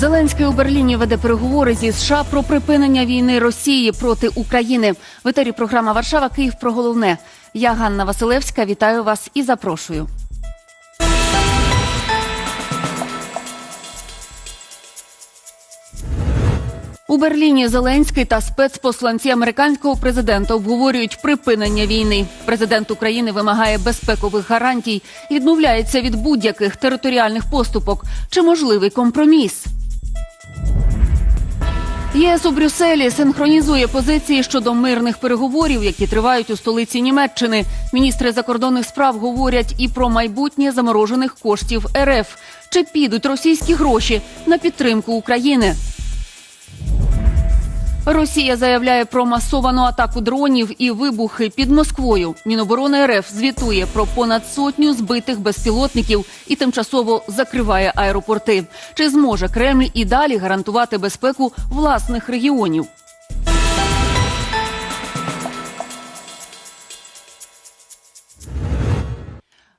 Зеленський у Берліні веде переговори зі США про припинення війни Росії проти України. В етері програма Варшава Київ про головне. Я Ганна Василевська. Вітаю вас і запрошую. У Берліні Зеленський та спецпосланці американського президента обговорюють припинення війни. Президент України вимагає безпекових гарантій відмовляється від будь-яких територіальних поступок. Чи можливий компроміс? ЄС у Брюсселі синхронізує позиції щодо мирних переговорів, які тривають у столиці Німеччини. Міністри закордонних справ говорять і про майбутнє заморожених коштів РФ. Чи підуть російські гроші на підтримку України? Росія заявляє про масовану атаку дронів і вибухи під Москвою. Міноборони РФ звітує про понад сотню збитих безпілотників і тимчасово закриває аеропорти. Чи зможе Кремль і далі гарантувати безпеку власних регіонів?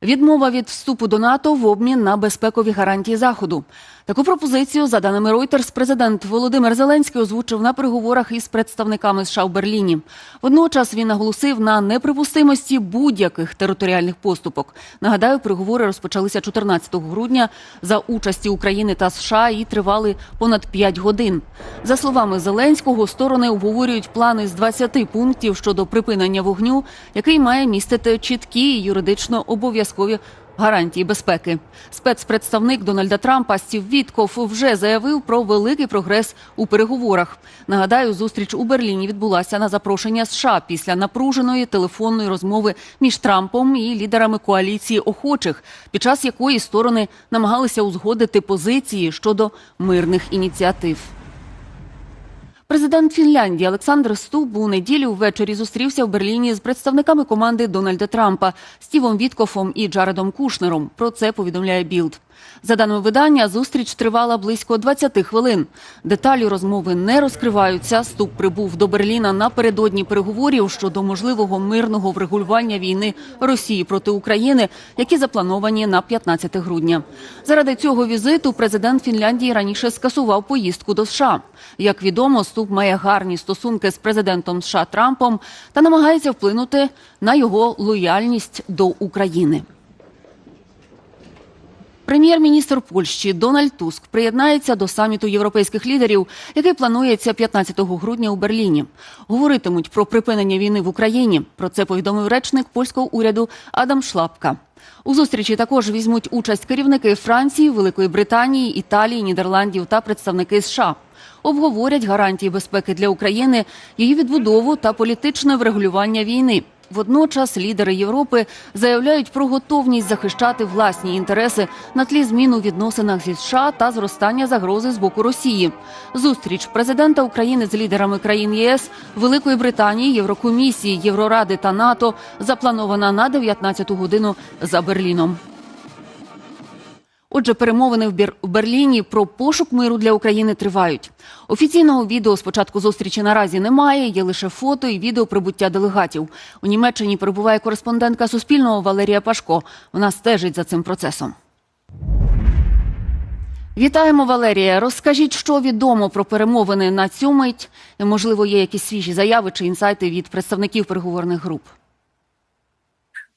Відмова від вступу до НАТО в обмін на безпекові гарантії заходу. Таку пропозицію, за даними Reuters, президент Володимир Зеленський озвучив на переговорах із представниками США в Берліні. Водночас він наголосив на неприпустимості будь-яких територіальних поступок. Нагадаю, переговори розпочалися 14 грудня за участі України та США і тривали понад 5 годин. За словами Зеленського, сторони обговорюють плани з 20 пунктів щодо припинення вогню, який має містити чіткі юридично обов'язкові гарантії безпеки. Спецпредставник Дональда Трампа Стів Вітков вже заявив про великий прогрес у переговорах. Нагадаю, зустріч у Берліні відбулася на запрошення США після напруженої телефонної розмови між Трампом і лідерами коаліції охочих, під час якої сторони намагалися узгодити позиції щодо мирних ініціатив. Президент Фінляндії Олександр Стуб у неділю ввечері зустрівся в Берліні з представниками команди Дональда Трампа Стівом Віткофом і Джаредом Кушнером. Про це повідомляє Білд. За даними видання, зустріч тривала близько 20 хвилин. Деталі розмови не розкриваються. Стуб прибув до Берліна напередодні переговорів щодо можливого мирного врегулювання війни Росії проти України, які заплановані на 15 грудня. Заради цього візиту президент Фінляндії раніше скасував поїздку до США. Як відомо, Стуб має гарні стосунки з президентом США Трампом та намагається вплинути на його лояльність до України. Прем'єр-міністр Польщі Дональд Туск приєднається до саміту європейських лідерів, який планується 15 грудня у Берліні. Говоритимуть про припинення війни в Україні. Про це повідомив речник польського уряду Адам Шлапка. У зустрічі також візьмуть участь керівники Франції, Великої Британії, Італії, Нідерландів та представники США. Обговорять гарантії безпеки для України, її відбудову та політичне врегулювання війни. Водночас лідери Європи заявляють про готовність захищати власні інтереси на тлі змін у відносинах зі США та зростання загрози з боку Росії. Зустріч президента України з лідерами країн ЄС, Великої Британії, Єврокомісії, Євроради та НАТО запланована на 19 годину за Берліном. Отже, перемовини в Бір- в Берліні про пошук миру для України тривають. Офіційного відео з початку зустрічі наразі немає. Є лише фото і відео прибуття делегатів. У Німеччині перебуває кореспондентка Суспільного Валерія Пашко. Вона стежить за цим процесом. Вітаємо, Валерія. Розкажіть, що відомо про перемовини на цю мить. Можливо, є якісь свіжі заяви чи інсайти від представників переговорних груп.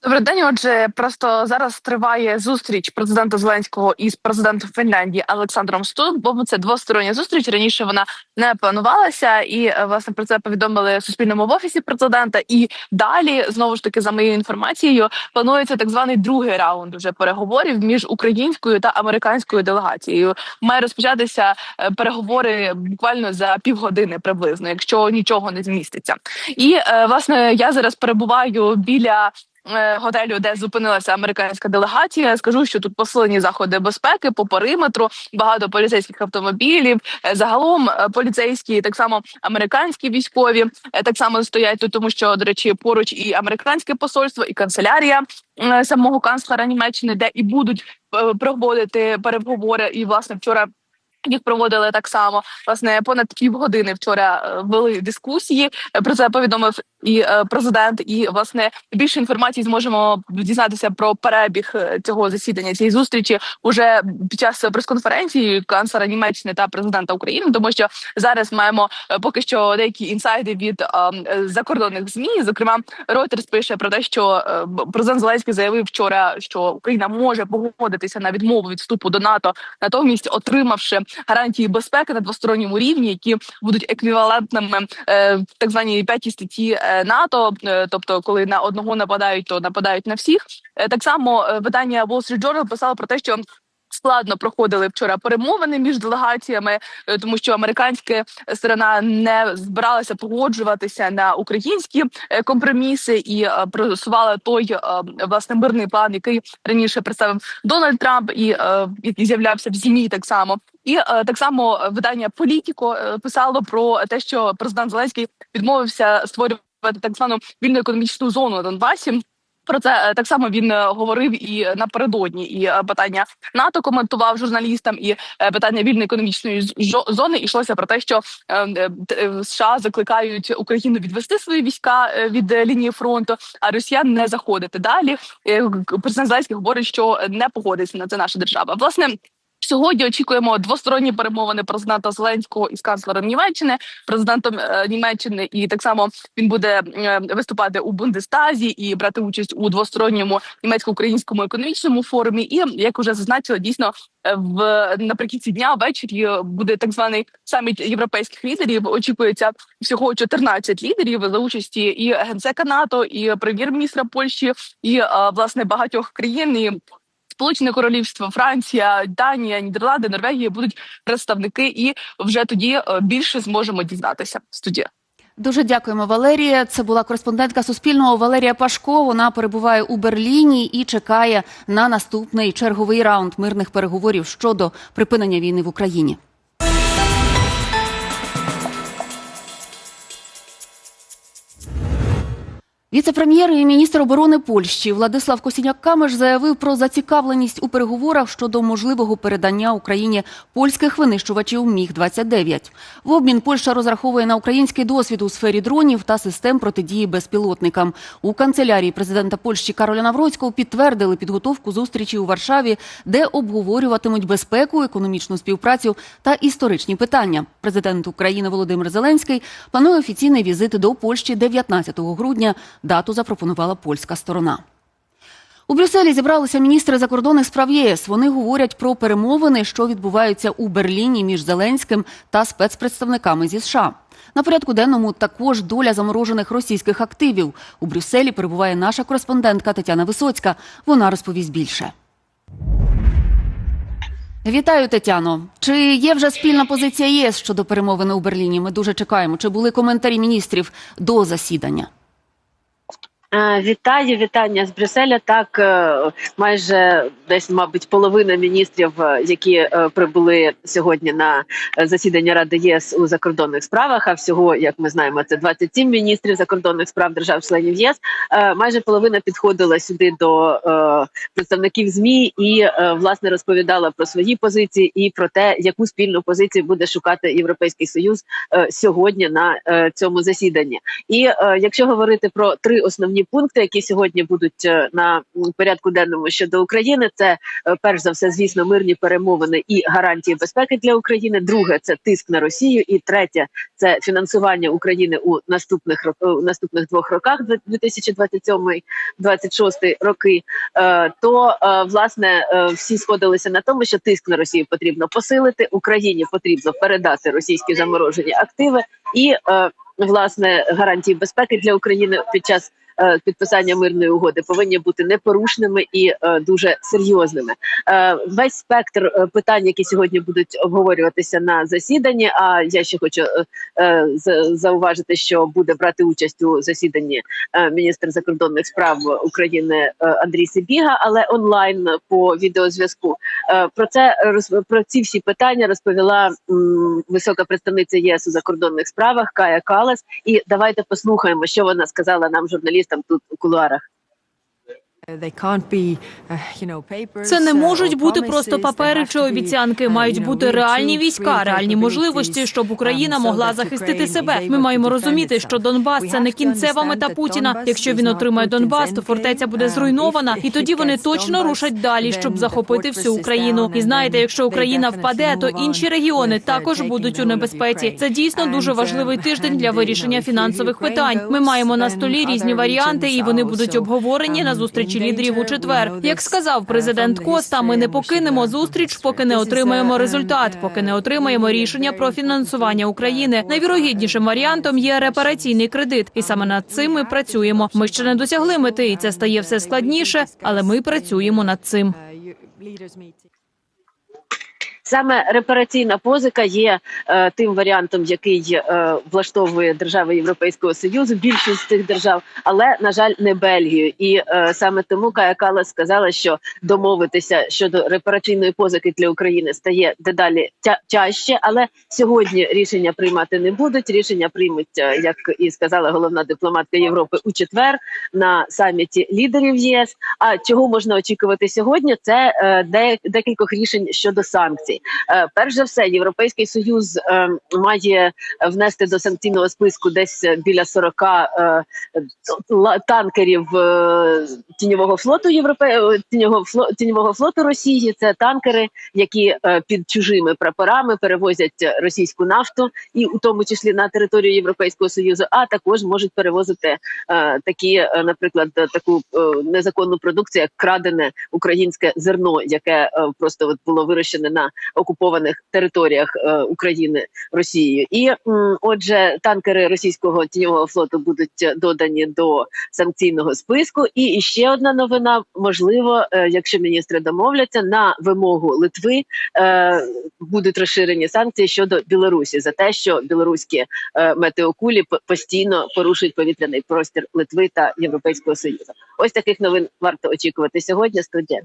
Добрий день. Отже, просто зараз триває зустріч президента Зеленського із президентом Фінляндії Олександром Стубом. Це двостороння зустріч. Раніше вона не планувалася, і е, власне про це повідомили Суспільному в офісі президента. І далі знову ж таки за моєю інформацією планується так званий другий раунд уже переговорів між українською та американською делегацією. Має розпочатися е, переговори буквально за півгодини приблизно, якщо нічого не зміститься. І е, власне я зараз перебуваю біля готелю, де зупинилася американська делегація. Скажу, що тут посилені заходи безпеки по периметру, багато поліцейських автомобілів. Е, Загалом е, поліцейські, так само американські військові, е, так само стоять тут, тому що до речі, поруч і американське посольство, і канцелярія е, самого канцлера Німеччини, де і будуть е, проводити переговори. І власне вчора. Їх проводили так само. Власне, понад півгодини вчора е, вели дискусії. Е, Про це повідомив і е, президент. І власне більше інформації зможемо дізнатися про перебіг е, цього засідання цієї зустрічі уже під час прес-конференції канцлера Німеччини та президента України, тому що зараз маємо е, поки що деякі інсайди від закордонних змі. Зокрема, Reuters пише про те, що президент Зеленський заявив вчора, що Україна може погодитися на відмову від вступу до НАТО, натомість отримавши гарантії безпеки на двосторонньому рівні, які будуть еквівалентними в так званій п'ятій статті НАТО. Е, тобто, коли на одного нападають, то нападають на всіх. Е, так само е, видання Wall Street Journal писало про те, що складно проходили вчора перемовини між делегаціями, тому що американська сторона не збиралася погоджуватися на українські компроміси і просувала той власне мирний план, який раніше представив Дональд Трамп і який з'являвся в змі так само. І так само видання Політіко писало про те, що президент Зеленський відмовився створювати так звану вільну економічну зону на Донбасі. Про це е, так само він е, говорив і напередодні. І е, питання НАТО коментував журналістам, і питання вільної економічної зони йшлося про те, що США закликають Україну відвести свої війська від лінії фронту, а Росіян не заходити далі. Президент Зеленський говорить, що не погодиться на це наша держава. Власне. Сьогодні очікуємо двосторонні перемовини президента Зеленського із канцлером Німеччини, президентом е, Німеччини, і так само він буде е, виступати у Бундестазі і брати участь у двосторонньому німецько-українському економічному форумі. І як вже зазначила, дійсно е, в наприкінці дня ввечері буде так званий саміт європейських лідерів. Очікується всього 14 лідерів за участі і генсека НАТО, і прем'єр-міністра Польщі, і власне багатьох країн. Сполучене Королівство, Франція, Данія, Нідерланди, Норвегія будуть представники, і вже тоді е, більше зможемо дізнатися. Студія. Дуже дякуємо, Валерія. Це була кореспондентка Суспільного Валерія Пашко. Вона перебуває у Берліні і чекає на наступний черговий раунд мирних переговорів щодо припинення війни в Україні. Віце-прем'єр і міністр оборони Польщі Владислав Косіняк-Камеш заявив про зацікавленість у переговорах щодо можливого передання Україні польських винищувачів Міг 29 В обмін Польща розраховує на український досвід у сфері дронів та систем протидії безпілотникам. У канцелярії президента Польщі Кароля Навроцького підтвердили підготовку зустрічі у Варшаві, де обговорюватимуть безпеку, економічну співпрацю та історичні питання. Президент України Володимир Зеленський планує офіційний візит до Польщі 19 грудня. Дату запропонувала польська сторона. У Брюсселі зібралися міністри закордонних справ ЄС. Вони говорять про перемовини, що відбуваються у Берліні між Зеленським та спецпредставниками зі США. На порядку денному також доля заморожених російських активів. У Брюсселі перебуває наша кореспондентка Тетяна Висоцька. Вона розповість більше. Вітаю, Тетяно. Чи є вже спільна позиція ЄС щодо перемовини у Берліні? Ми дуже чекаємо. Чи були коментарі міністрів до засідання? Е, Вітаю, вітання з Брюсселя. Так, е, майже десь, мабуть, половина міністрів, е, які прибули сьогодні на засідання Ради ЄС у закордонних справах. А всього, як ми знаємо, це 27 міністрів закордонних справ держав-членів ЄС. Майже половина підходила сюди до представників змі і власне розповідала про свої позиції і про те, яку спільну позицію буде шукати Європейський Союз сьогодні на цьому засіданні. І якщо говорити про три основні пункти, які сьогодні будуть е, на порядку денному щодо України, це е, перш за все, звісно, мирні перемовини і гарантії безпеки для України. Друге це тиск на Росію, і третє це фінансування України у наступних у наступних двох роках 2027-2026 роки. Е, То власне всі сходилися на тому, що тиск на Росію потрібно посилити. Україні потрібно передати російські заморожені активи і власне гарантії безпеки для України під час підписання мирної угоди повинні бути непорушними і е, дуже серйозними. Е, Весь спектр е, питань, які сьогодні будуть обговорюватися на засіданні. А я ще хочу е, е, зауважити, що буде брати участь у засіданні е, міністр закордонних справ України е, Андрій Сибіга, але онлайн по відеозв'язку. Е, Про це про ці всі питання розповіла висока представниця ЄС у закордонних справах Кая Калас. І давайте послухаємо, що вона сказала нам, журналістам, тут у кулуарах. Це не можуть бути просто папери чи обіцянки. Мають бути реальні війська, реальні можливості, щоб Україна могла захистити себе. Ми маємо розуміти, що Донбас це не кінцева мета Путіна. Якщо він отримає Донбас, то фортеця буде зруйнована, і тоді вони точно рушать далі, щоб захопити всю Україну. І знаєте, якщо Україна впаде, то інші регіони також будуть у небезпеці. Це дійсно дуже важливий тиждень для вирішення фінансових питань. Ми маємо на столі різні варіанти, і вони будуть обговорені на зустрічі лідерів у четвер. Як сказав президент Коста, ми не покинемо зустріч, поки не отримаємо результат, поки не отримаємо рішення про фінансування України. Найвірогіднішим варіантом є репараційний кредит, і саме над цим ми працюємо. Ми ще не досягли мети, і це стає все складніше, але ми працюємо над цим. Саме репараційна позика є е, тим варіантом, який е, влаштовує держави Європейського союзу, більшість цих держав, але на жаль, не Бельгію. І е, саме тому Кая Калас сказала, що домовитися щодо репараційної позики для України стає дедалі тя- тяжче. Але сьогодні рішення приймати не будуть. Рішення приймуть, е, як і сказала головна дипломатка Європи у четвер на саміті лідерів ЄС. А чого можна очікувати сьогодні? Це е, де, декількох рішень щодо санкцій. Е, перш за все, європейський союз е, має внести до санкційного списку десь біля 40 е, танкерів тіньового флоту Європе... тіньового фло... тіньового флоту Росії. Це танкери, які під чужими прапорами перевозять російську нафту, і у тому числі на територію Європейського союзу, а також можуть перевозити такі, наприклад, таку незаконну продукцію, як крадене українське зерно, яке просто от було вирощене на окупованих територіях е, України Росією. І отже, танкери російського тіньового флоту будуть додані до санкційного списку. І ще одна новина: можливо, е, якщо міністри домовляться на вимогу Литви, е, будуть розширені санкції щодо Білорусі за те, що білоруські метеокулі постійно порушують повітряний простір Литви та Європейського союзу. Ось таких новин варто очікувати сьогодні. Студія.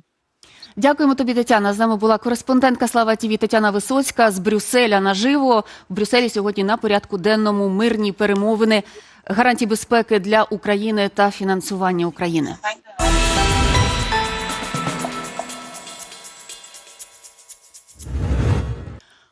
Дякуємо тобі, Тетяна. З нами була кореспондентка Слава ТІВІ Тетяна Висоцька з Брюсселя наживо. В Брюсселі сьогодні на порядку денному мирні перемовини, гарантії безпеки для України та фінансування України.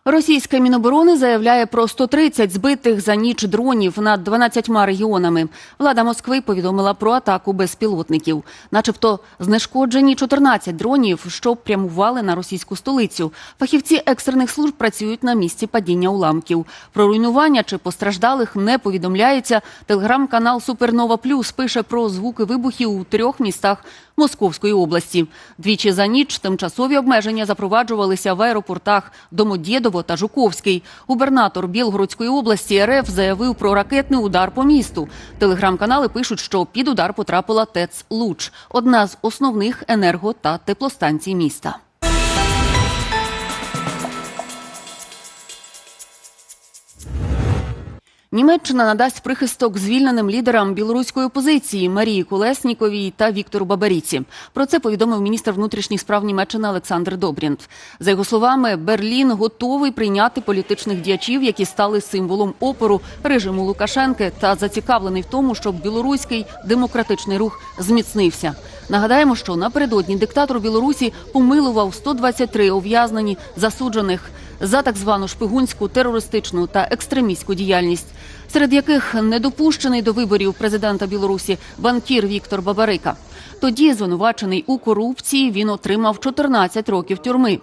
Російське міноборони заявляє про 130 збитих за ніч дронів над 12 регіонами. Влада Москви повідомила про атаку безпілотників, начебто знешкоджені 14 дронів, що прямували на російську столицю. Фахівці екстрених служб працюють на місці падіння уламків. Про руйнування чи постраждалих не повідомляється. Телеграм-канал Супернова Плюс пише про звуки вибухів у трьох містах Московської області. Двічі за ніч тимчасові обмеження запроваджувалися в аеропортах Домодєдово та Жуковський. Губернатор Білгородської області РФ заявив про ракетний удар по місту. Телеграм-канали пишуть, що під удар потрапила ТЕЦ Луч, одна з основних енерго та теплостанцій міста. Німеччина надасть прихисток звільненим лідерам білоруської опозиції Марії Колесніковій та Віктору Бабаріці. Про це повідомив міністр внутрішніх справ Німеччини Олександр Добрінт. За його словами, Берлін готовий прийняти політичних діячів, які стали символом опору режиму Лукашенки, та зацікавлений в тому, щоб білоруський демократичний рух зміцнився. Нагадаємо, що напередодні диктатор Білорусі помилував 123 ув'язнені засуджених за так звану шпигунську, терористичну та екстремістську діяльність, серед яких недопущений до виборів президента Білорусі банкір Віктор Бабарика. Тоді, звинувачений у корупції, він отримав 14 років тюрми.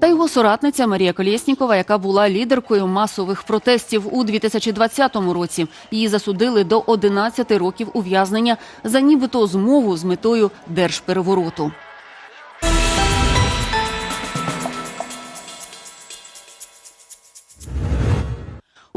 Та його соратниця Марія Колєснікова, яка була лідеркою масових протестів у 2020 році, її засудили до 11 років ув'язнення за нібито змову з метою держперевороту.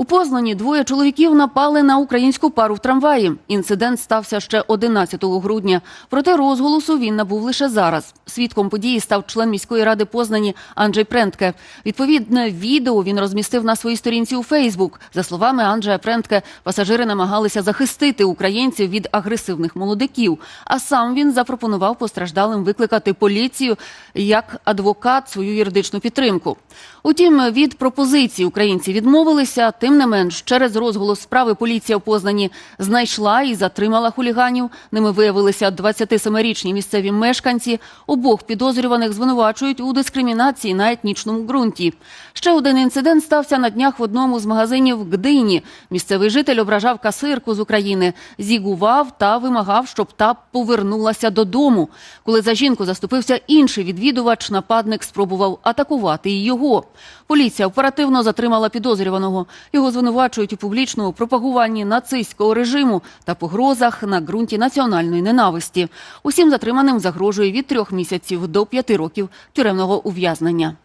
У Познані двоє чоловіків напали на українську пару в трамваї. Інцидент стався ще 11 грудня. Проте розголосу він набув лише зараз. Свідком події став член міської ради Познані Анджей Прентке. Відповідне відео він розмістив на своїй сторінці у Фейсбук. За словами Анджея Прентке, пасажири намагалися захистити українців від агресивних молодиків. А сам він запропонував постраждалим викликати поліцію як адвокат свою юридичну підтримку. Утім, від пропозиції українці відмовилися. Тим Тим не менш, через розголос справи поліція в Познані знайшла і затримала хуліганів. Ними виявилися 27-річні місцеві мешканці. Обох підозрюваних звинувачують у дискримінації на етнічному ґрунті. Ще один інцидент стався на днях в одному з магазинів Гдині. Місцевий житель ображав касирку з України, зігував та вимагав, щоб та повернулася додому. Коли за жінку заступився інший відвідувач, нападник спробував атакувати його. Поліція оперативно затримала підозрюваного. Його звинувачують у публічному пропагуванні нацистського режиму та погрозах на ґрунті національної ненависті. Усім затриманим загрожує від трьох місяців до п'яти років тюремного ув'язнення.